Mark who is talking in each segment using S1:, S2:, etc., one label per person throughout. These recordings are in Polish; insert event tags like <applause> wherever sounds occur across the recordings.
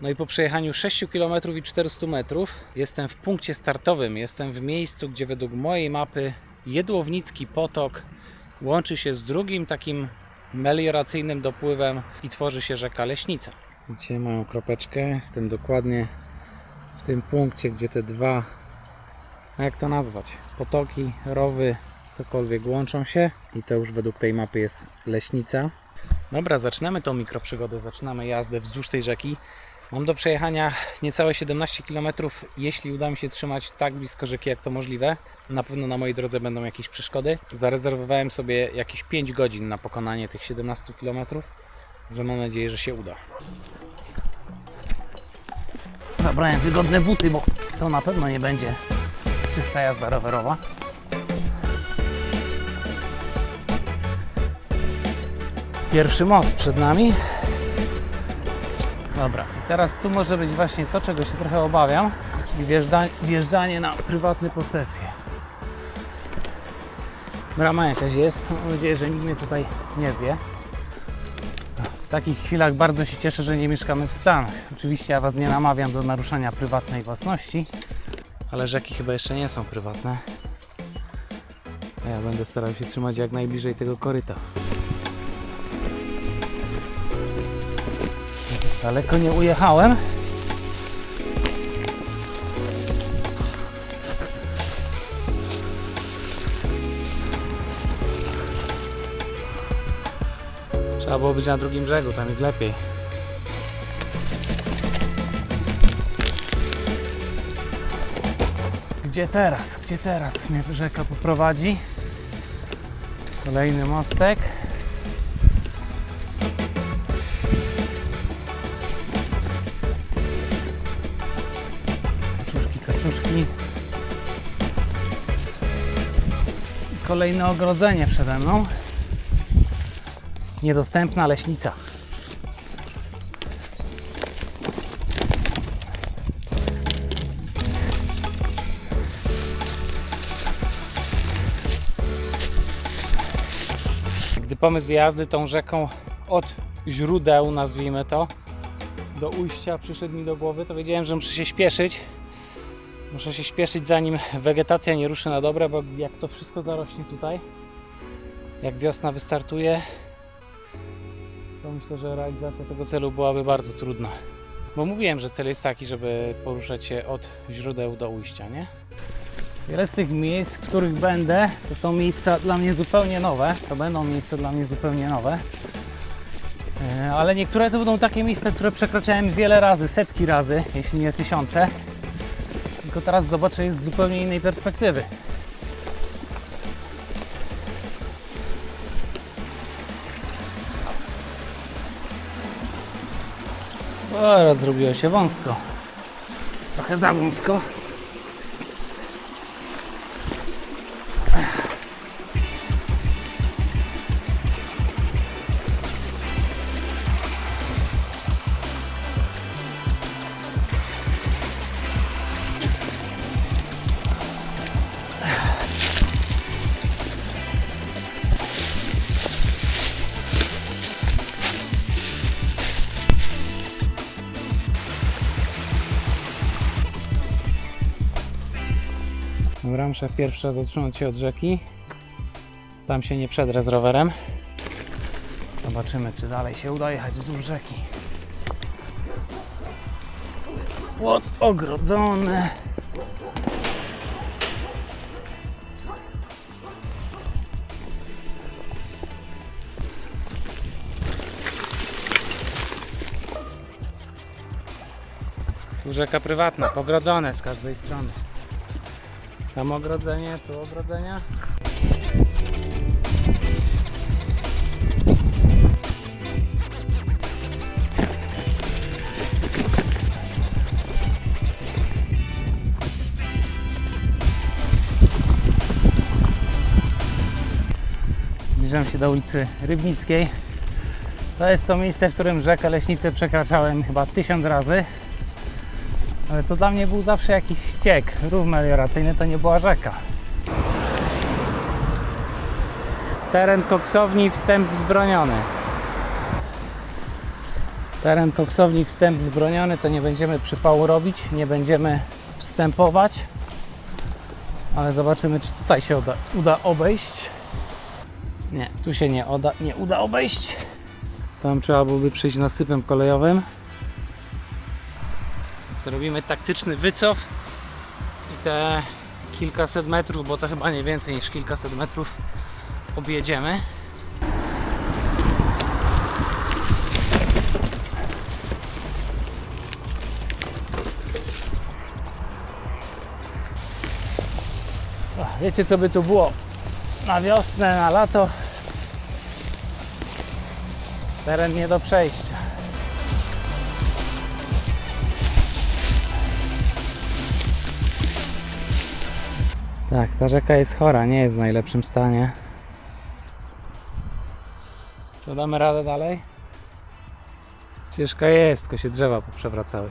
S1: No i po przejechaniu 6 km i 400 metrów jestem w punkcie startowym. Jestem w miejscu, gdzie według mojej mapy Jedłownicki potok łączy się z drugim takim melioracyjnym dopływem i tworzy się rzeka Leśnica. Widzicie moją kropeczkę? Jestem dokładnie w tym punkcie, gdzie te dwa, no jak to nazwać, potoki, rowy, cokolwiek łączą się i to już według tej mapy jest Leśnica. Dobra, zaczynamy tą mikroprzygodę, zaczynamy jazdę wzdłuż tej rzeki. Mam do przejechania niecałe 17 km, jeśli uda mi się trzymać tak blisko rzeki jak to możliwe. Na pewno na mojej drodze będą jakieś przeszkody. Zarezerwowałem sobie jakieś 5 godzin na pokonanie tych 17 km, że mam nadzieję, że się uda. Zabrałem wygodne buty, bo to na pewno nie będzie czysta jazda rowerowa. Pierwszy most przed nami. Dobra, i teraz tu może być właśnie to, czego się trochę obawiam, czyli wjeżdża, wjeżdżanie na prywatne posesje. Brama jakaś jest, mam nadzieję, że nikt mnie tutaj nie zje. W takich chwilach bardzo się cieszę, że nie mieszkamy w Stanach. Oczywiście ja Was nie namawiam do naruszania prywatnej własności, ale rzeki chyba jeszcze nie są prywatne. Ja będę starał się trzymać jak najbliżej tego koryta. Daleko nie ujechałem. Trzeba było być na drugim brzegu, tam jest lepiej. Gdzie teraz? Gdzie teraz mnie rzeka poprowadzi? Kolejny mostek. Kolejne ogrodzenie przede mną. Niedostępna leśnica. Gdy pomysł jazdy tą rzeką od źródeł, nazwijmy to, do ujścia przyszedł mi do głowy, to wiedziałem, że muszę się śpieszyć. Muszę się śpieszyć zanim wegetacja nie ruszy na dobre, bo jak to wszystko zarośnie tutaj, jak wiosna wystartuje, to myślę, że realizacja tego celu byłaby bardzo trudna. Bo mówiłem, że cel jest taki, żeby poruszać się od źródeł do ujścia, nie? Wiele z tych miejsc, w których będę, to są miejsca dla mnie zupełnie nowe. To będą miejsca dla mnie zupełnie nowe. E, Ale niektóre to będą takie miejsca, które przekraczałem wiele razy, setki razy, jeśli nie tysiące. Tylko teraz zobaczę je z zupełnie innej perspektywy. O, zrobiło się wąsko. Trochę za wąsko. Muszę pierwszy raz odsunąć się od rzeki. Tam się nie przedrę z rowerem. Zobaczymy, czy dalej się uda jechać wzdłuż rzeki. Tu jest płot ogrodzony. Tu rzeka prywatna, pogrodzone z każdej strony. Tam ogrodzenie, tu ogrodzenia. Zbliżam się do ulicy Rybnickiej. To jest to miejsce, w którym rzekę Leśnicę przekraczałem chyba tysiąc razy. Ale to dla mnie był zawsze jakiś ściek. Rów melioracyjny to nie była rzeka. Teren koksowni, wstęp wzbroniony. Teren koksowni wstęp zbroniony, to nie będziemy przypału robić, nie będziemy wstępować. Ale zobaczymy, czy tutaj się uda, uda obejść. Nie, tu się nie, uda, nie uda obejść. Tam trzeba byłoby przejść nasypem kolejowym. Więc robimy taktyczny wycof te kilkaset metrów, bo to chyba nie więcej niż kilkaset metrów objedziemy. Wiecie co by tu było na wiosnę, na lato? Teren nie do przejścia. Tak, ta rzeka jest chora, nie jest w najlepszym stanie. Co damy radę dalej? Ciężka jest, tylko się drzewa poprzewracały.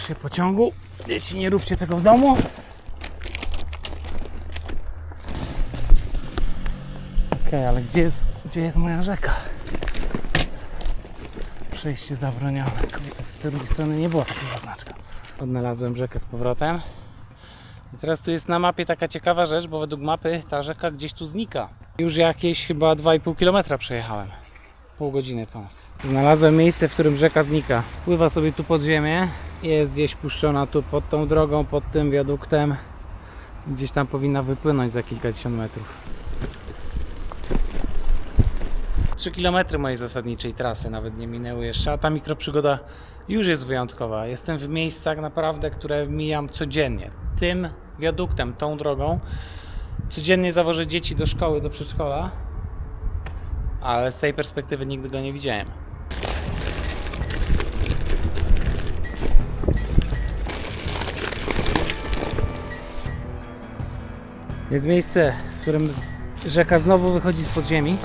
S1: Strzeż się pociągu. Dzieci, nie róbcie tego w domu. Okej, ale gdzie jest, gdzie jest moja rzeka? Przejście zabronione. Z drugiej strony nie było takiego znaczka. Odnalazłem rzekę z powrotem. I teraz tu jest na mapie taka ciekawa rzecz, bo według mapy ta rzeka gdzieś tu znika. Już jakieś chyba 2,5 km przejechałem. Pół godziny ponad. Znalazłem miejsce, w którym rzeka znika. Pływa sobie tu pod ziemię. Jest gdzieś puszczona tu pod tą drogą, pod tym wiaduktem. Gdzieś tam powinna wypłynąć za kilkadziesiąt metrów. 3 km mojej zasadniczej trasy nawet nie minęły jeszcze, a ta mikroprzygoda już jest wyjątkowa. Jestem w miejscach naprawdę, które mijam codziennie. Tym wiaduktem, tą drogą. Codziennie zawożę dzieci do szkoły, do przedszkola, ale z tej perspektywy nigdy go nie widziałem. Jest miejsce, w którym rzeka znowu wychodzi z podziemi.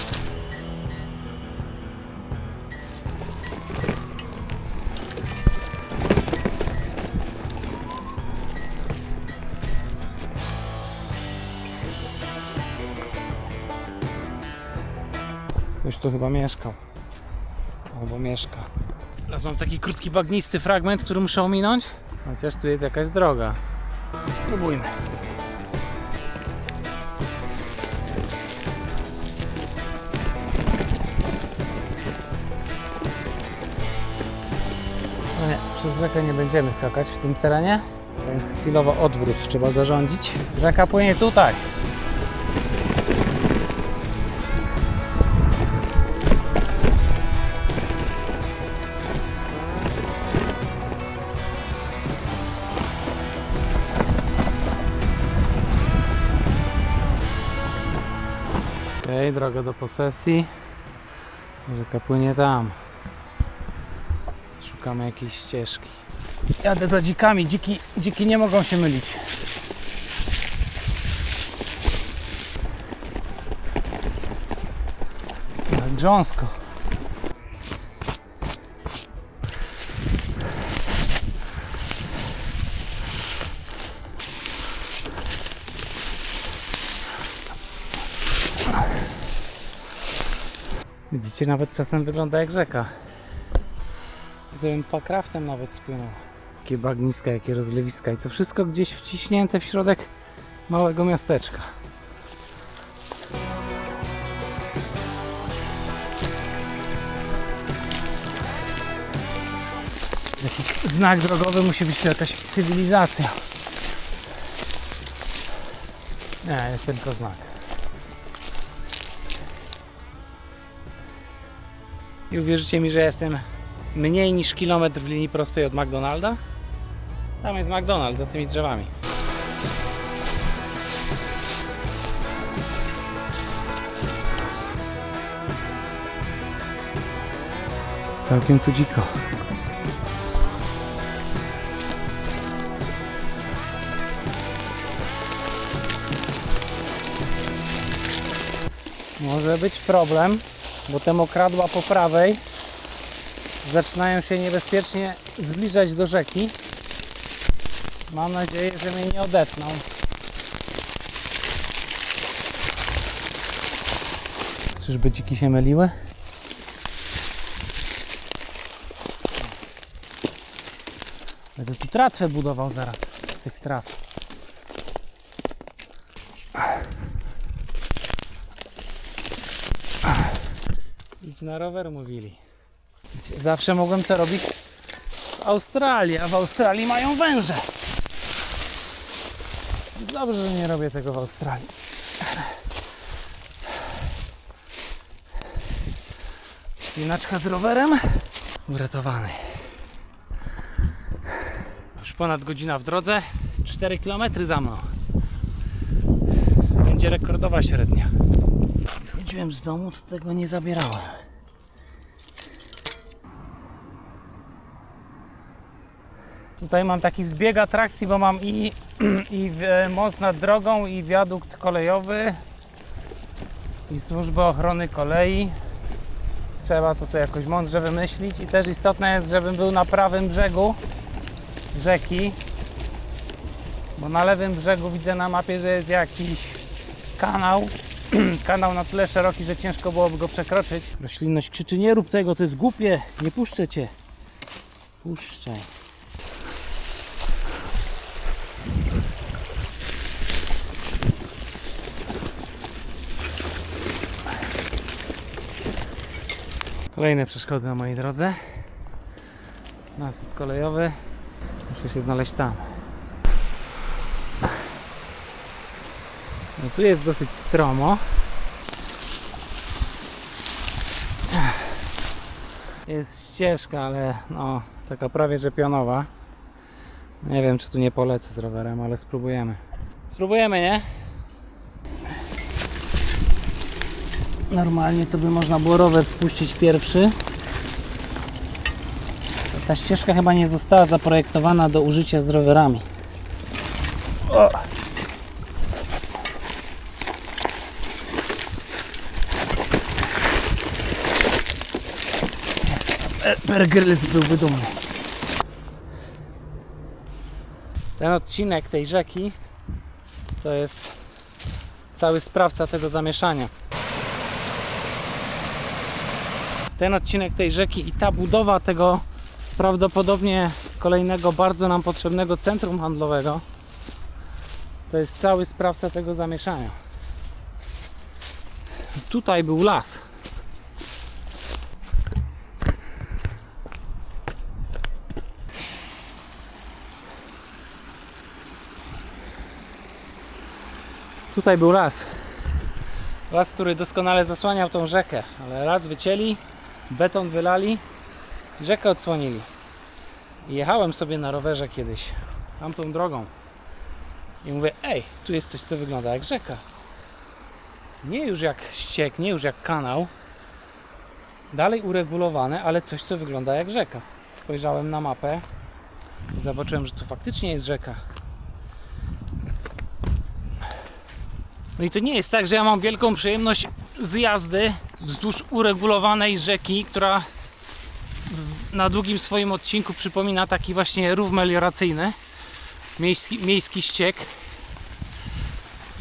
S1: Ktoś tu chyba mieszkał. Albo mieszka. Teraz mam taki krótki, bagnisty fragment, który muszę ominąć. Chociaż tu jest jakaś droga. Spróbujmy. Przez rzekę nie będziemy skakać w tym terenie, więc chwilowo odwrót trzeba zarządzić. Rzeka płynie tutaj. Okej, droga do posesji. Rzeka płynie tam. Szukamy jakiejś ścieżki. Jadę za dzikami. Dziki, dziki nie mogą się mylić. Tak grząsko. Widzicie, nawet czasem wygląda jak rzeka. Tutaj bym pakraftem nawet spłynął. Jakie bagniska, jakie rozlewiska i to wszystko gdzieś wciśnięte w środek małego miasteczka. Jakiś znak drogowy musi być to jakaś cywilizacja. Nie, jest tylko znak. I uwierzycie mi, że jestem mniej niż kilometr w linii prostej od McDonalda? Tam jest McDonald's za tymi drzewami. Całkiem tu dziko. Może być problem, bo te mokradła po prawej zaczynają się niebezpiecznie zbliżać do rzeki. Mam nadzieję, że mnie nie odetną. Czyżby dziki się myliły? Będę tu tratwę budował zaraz z tych traw. Idź na rower mówili. Zawsze mogłem to robić w Australii, a w Australii mają węże. Dobrze, że nie robię tego w Australii. Spinaczka z rowerem uratowany. Już ponad godzina w drodze, 4 km za mną. Będzie rekordowa średnia. Chodziłem z domu, to tego nie zabierałem. Tutaj mam taki zbieg atrakcji, bo mam i, <clears throat> i most nad drogą, i wiadukt kolejowy, i służbę ochrony kolei. Trzeba to tu jakoś mądrze wymyślić i też istotne jest, żebym był na prawym brzegu rzeki, bo na lewym brzegu widzę na mapie, że jest jakiś kanał, <clears throat> kanał na tyle szeroki, że ciężko byłoby go przekroczyć. Roślinność krzyczy, nie rób tego, to jest głupie, nie puszczę cię. Puszczaj. Kolejne przeszkody na mojej drodze. Nasyp kolejowy. Muszę się znaleźć tam. No tu jest dosyć stromo. Jest ścieżka, ale no taka prawie że pionowa. Nie wiem czy tu nie polecę z rowerem, ale spróbujemy. Spróbujemy, nie? Normalnie to by można było rower spuścić pierwszy. Ta ścieżka chyba nie została zaprojektowana do użycia z rowerami. O! Bergryls byłby dumny. Ten odcinek tej rzeki to jest cały sprawca tego zamieszania. Ten odcinek tej rzeki i ta budowa tego prawdopodobnie kolejnego bardzo nam potrzebnego centrum handlowego to jest cały sprawca tego zamieszania. Tutaj był las. Tutaj był las. Las, który doskonale zasłaniał tą rzekę, ale raz wycięli, beton wylali, rzekę odsłonili. Jechałem sobie na rowerze kiedyś tamtą drogą i mówię, ej, tu jest coś, co wygląda jak rzeka. Nie już jak ściek, nie już jak kanał, dalej uregulowane, ale coś, co wygląda jak rzeka. Spojrzałem na mapę i zobaczyłem, że tu faktycznie jest rzeka. No i to nie jest tak, że ja mam wielką przyjemność z jazdy wzdłuż uregulowanej rzeki, która na długim swoim odcinku przypomina taki właśnie rów melioracyjny, miejski, miejski ściek.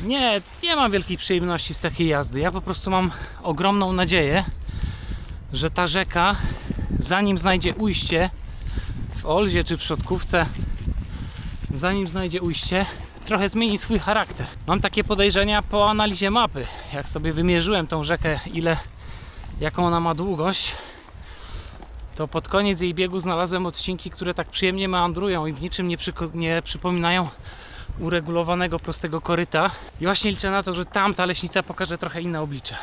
S1: Nie, nie mam wielkiej przyjemności z takiej jazdy. Ja po prostu mam ogromną nadzieję, że ta rzeka, zanim znajdzie ujście w Olzie czy w Szotkówce, zanim znajdzie ujście, trochę zmieni swój charakter. Mam takie podejrzenia po analizie mapy. Jak sobie wymierzyłem tą rzekę, ile, jaką ona ma długość, to pod koniec jej biegu znalazłem odcinki, które tak przyjemnie meandrują i w niczym nie, nie przypominają uregulowanego, prostego koryta. I właśnie liczę na to, że tam ta leśnica pokaże trochę inne oblicze.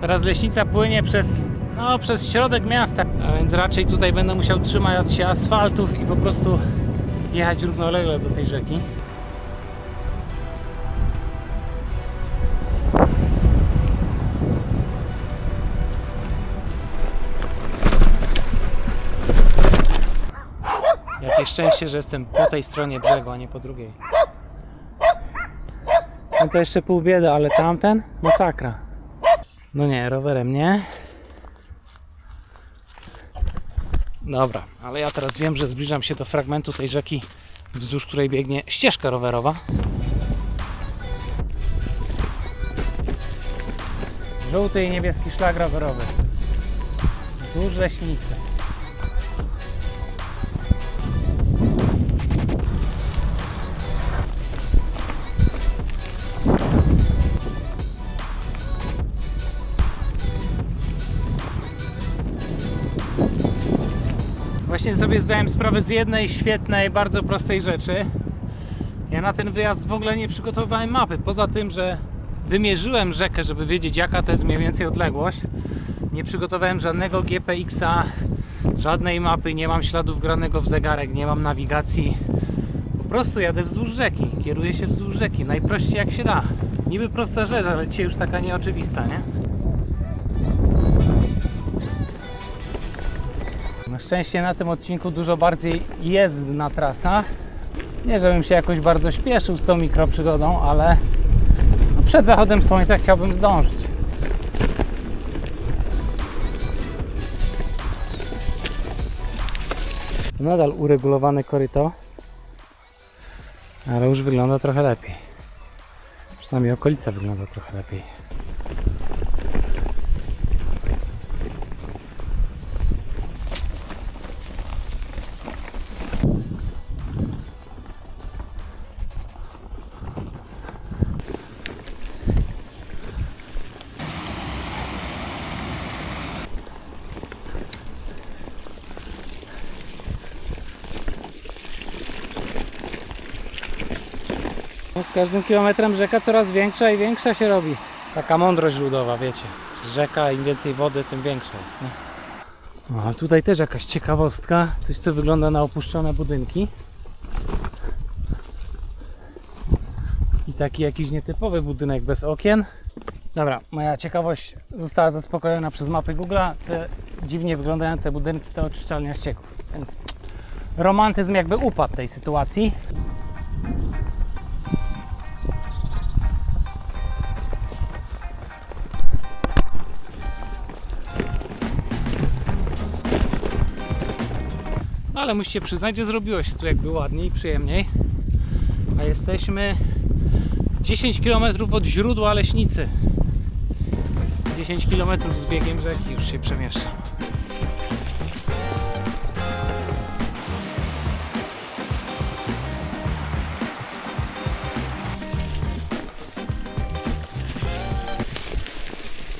S1: Teraz leśnica płynie przez, no, przez środek miasta, a więc raczej tutaj będę musiał trzymać się asfaltów i po prostu jechać równolegle do tej rzeki. Jakie szczęście, że jestem po tej stronie brzegu, a nie po drugiej. No to jeszcze pół biedy, ale tamten masakra. No nie, rowerem nie. Dobra, ale ja teraz wiem, że zbliżam się do fragmentu tej rzeki, wzdłuż której biegnie ścieżka rowerowa. Żółty i niebieski szlak rowerowy. Wzdłuż leśnicy. Właśnie sobie zdałem sprawę z jednej świetnej, bardzo prostej rzeczy. Ja na ten wyjazd w ogóle nie przygotowywałem mapy. Poza tym, że wymierzyłem rzekę, żeby wiedzieć jaka to jest mniej więcej odległość. Nie przygotowałem żadnego GPX-a, żadnej mapy, nie mam śladów granego w zegarek, nie mam nawigacji. Po prostu jadę wzdłuż rzeki, kieruję się wzdłuż rzeki, najprościej jak się da. Niby prosta rzecz, ale dzisiaj już taka nieoczywista, nie? Szczęście na tym odcinku dużo bardziej jezdna trasa. Nie, żebym się jakoś bardzo śpieszył z tą mikroprzygodą, ale no przed zachodem słońca chciałbym zdążyć. Nadal uregulowane koryto, ale już wygląda trochę lepiej. Przynajmniej okolica wygląda trochę lepiej. Z każdym kilometrem rzeka coraz większa i większa się robi. Taka mądrość ludowa, wiecie. Rzeka, im więcej wody, tym większa jest. Nie? No, ale tutaj też jakaś ciekawostka. Coś, co wygląda na opuszczone budynki. I taki jakiś nietypowy budynek bez okien. Dobra, moja ciekawość została zaspokojona przez mapy Google'a. Te dziwnie wyglądające budynki to oczyszczalnia ścieków. Więc romantyzm jakby upadł tej sytuacji. Ale musicie przyznać, że zrobiło się tu jakby ładniej, przyjemniej. A jesteśmy 10 km od źródła leśnicy. 10 km z biegiem rzeki już się przemieszczam.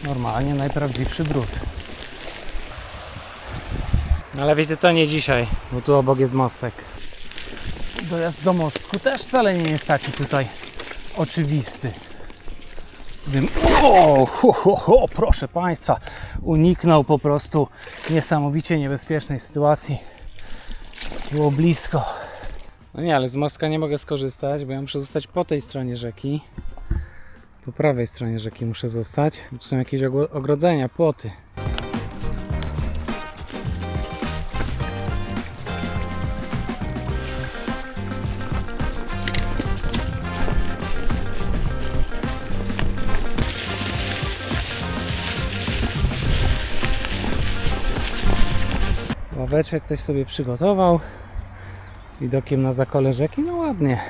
S1: Normalnie najprawdziwszy drut. Ale wiecie co, nie dzisiaj, bo tu obok jest mostek. Dojazd do mostku też wcale nie jest taki tutaj oczywisty. Gdybym... O, ho, ho, ho, proszę Państwa, uniknął po prostu niesamowicie niebezpiecznej sytuacji. Było blisko. No nie, ale z mostka nie mogę skorzystać, bo ja muszę zostać po tej stronie rzeki. Po prawej stronie rzeki muszę zostać. Tu są jakieś ogrodzenia, płoty. Ławeczek ktoś sobie przygotował z widokiem na zakole rzeki. No ładnie.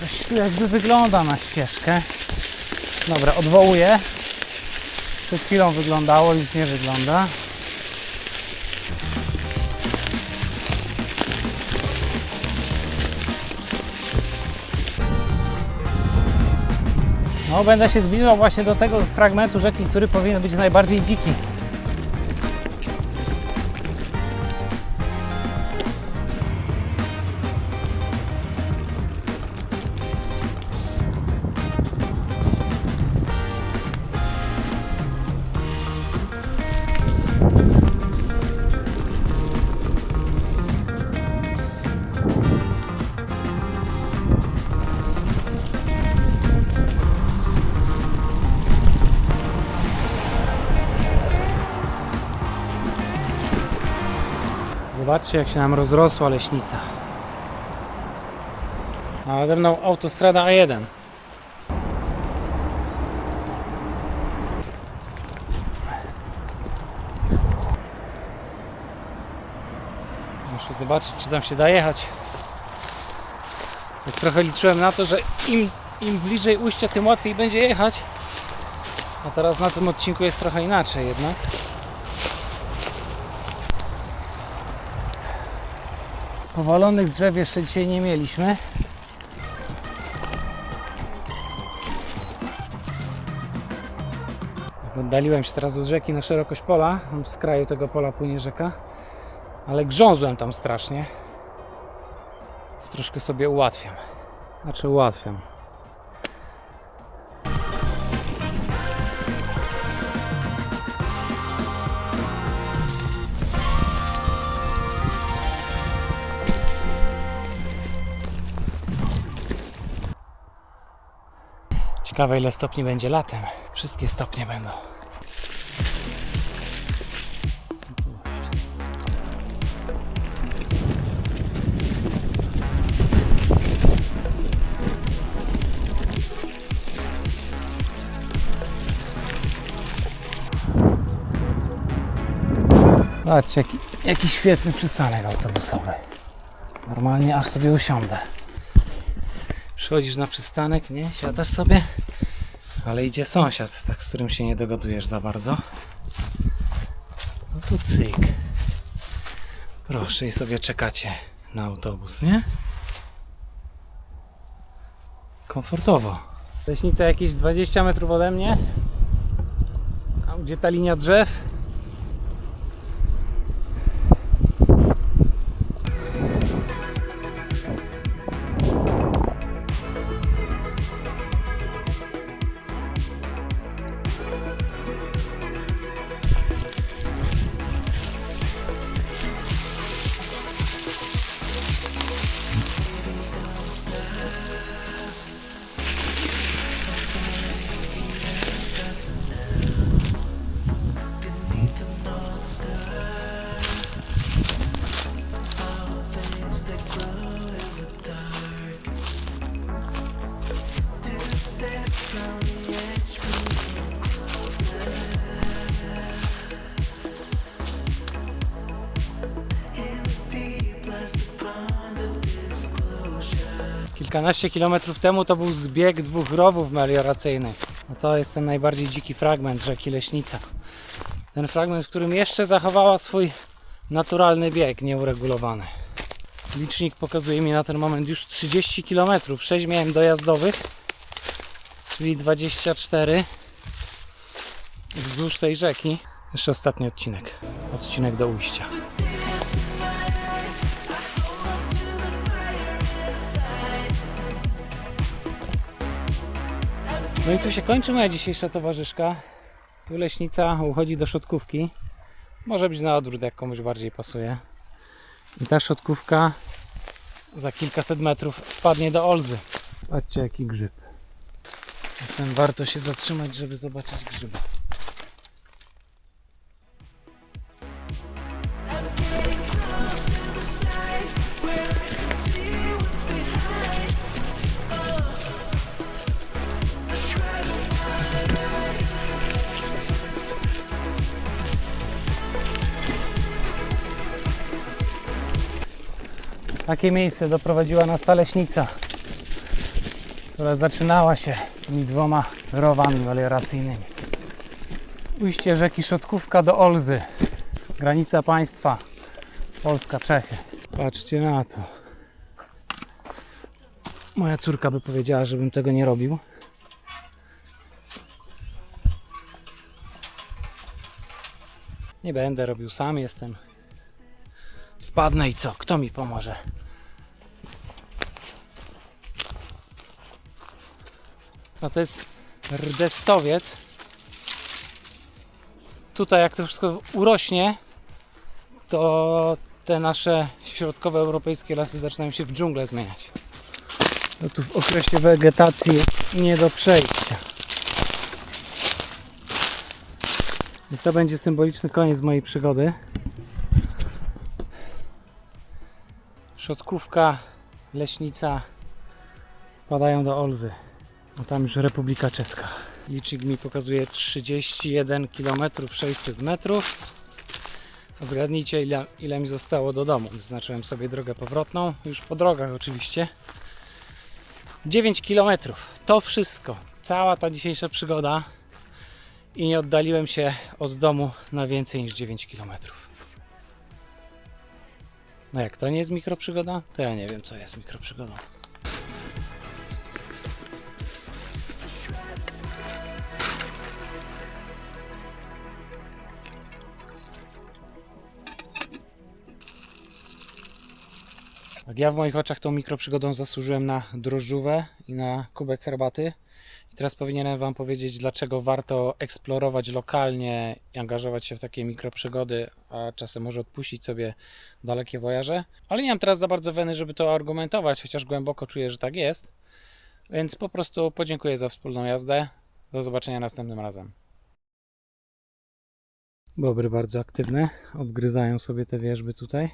S1: Coś tu jakby wygląda na ścieżkę. Dobra, odwołuję. Przed chwilą wyglądało, już nie wygląda. No, będę się zbliżał właśnie do tego fragmentu rzeki, który powinien być najbardziej dziki. Zobaczcie, jak się nam rozrosła leśnica. A nade mną autostrada A1. Muszę zobaczyć, czy tam się da jechać. Tak trochę liczyłem na to, że im, im bliżej ujścia, tym łatwiej będzie jechać. A teraz na tym odcinku jest trochę inaczej jednak. Powalonych drzew jeszcze dzisiaj nie mieliśmy. Tak, Oddaliłem się teraz od rzeki na szerokość pola. Z kraju tego pola płynie rzeka. Ale grzązłem tam strasznie. Troszkę sobie ułatwiam. Znaczy ułatwiam. Ciekawe ile stopni będzie latem. Wszystkie stopnie będą. Patrzcie, jaki, jaki świetny przystanek autobusowy. Normalnie aż sobie usiądę. Przychodzisz na przystanek, nie? Siadasz sobie, ale idzie sąsiad, tak, z którym się nie dogadujesz za bardzo. No to cyk. Proszę i sobie czekacie na autobus, nie? Komfortowo. Leśnica jakieś 20 metrów ode mnie. A gdzie ta linia drzew? Kilkanaście kilometrów temu to był zbieg dwóch rowów melioracyjnych. No to jest ten najbardziej dziki fragment rzeki Leśnica. Ten fragment, w którym jeszcze zachowała swój naturalny bieg, nieuregulowany. Licznik pokazuje mi na ten moment już 30 km. 6 miałem dojazdowych, czyli 24 wzdłuż tej rzeki. Jeszcze ostatni odcinek. Odcinek do ujścia. No i tu się kończy moja dzisiejsza towarzyszka. Tu leśnica uchodzi do szotkówki. Może być na odwrót, jak komuś bardziej pasuje. I ta szotkówka za kilkaset metrów wpadnie do Olzy. Patrzcie jaki grzyb. Czasem warto się zatrzymać, żeby zobaczyć grzyba. Takie miejsce doprowadziła nas ta leśnica, która zaczynała się tymi dwoma rowami melioracyjnymi. Ujście rzeki Szotkówka do Olzy, granica państwa Polska-Czechy. Patrzcie na to. Moja córka by powiedziała, żebym tego nie robił. Nie będę robił sam, jestem Wpadnę i co? Kto mi pomoże? No to jest rdestowiec. Tutaj jak to wszystko urośnie, to te nasze środkowe europejskie lasy zaczynają się w dżunglę zmieniać. No tu w okresie wegetacji nie do przejścia. I to będzie symboliczny koniec mojej przygody. Szotkówka, leśnica wpadają do Olzy. A tam już Republika Czeska. Licznik mi pokazuje 31 km 600 metrów. Zgadnijcie ile, ile mi zostało do domu. Wyznaczyłem sobie drogę powrotną, już po drogach oczywiście. 9 km. To wszystko. Cała ta dzisiejsza przygoda. I nie oddaliłem się od domu na więcej niż 9 km. No jak to nie jest mikroprzygoda, to ja nie wiem co jest mikroprzygodą. Tak ja w moich oczach tą mikroprzygodą zasłużyłem na drożdżówę i na kubek herbaty. Teraz powinienem Wam powiedzieć, dlaczego warto eksplorować lokalnie i angażować się w takie mikroprzygody, a czasem może odpuścić sobie dalekie wojaże. Ale nie mam teraz za bardzo weny, żeby to argumentować, chociaż głęboko czuję, że tak jest. Więc po prostu podziękuję za wspólną jazdę. Do zobaczenia następnym razem. Bobry bardzo aktywne, obgryzają sobie te wierzby tutaj.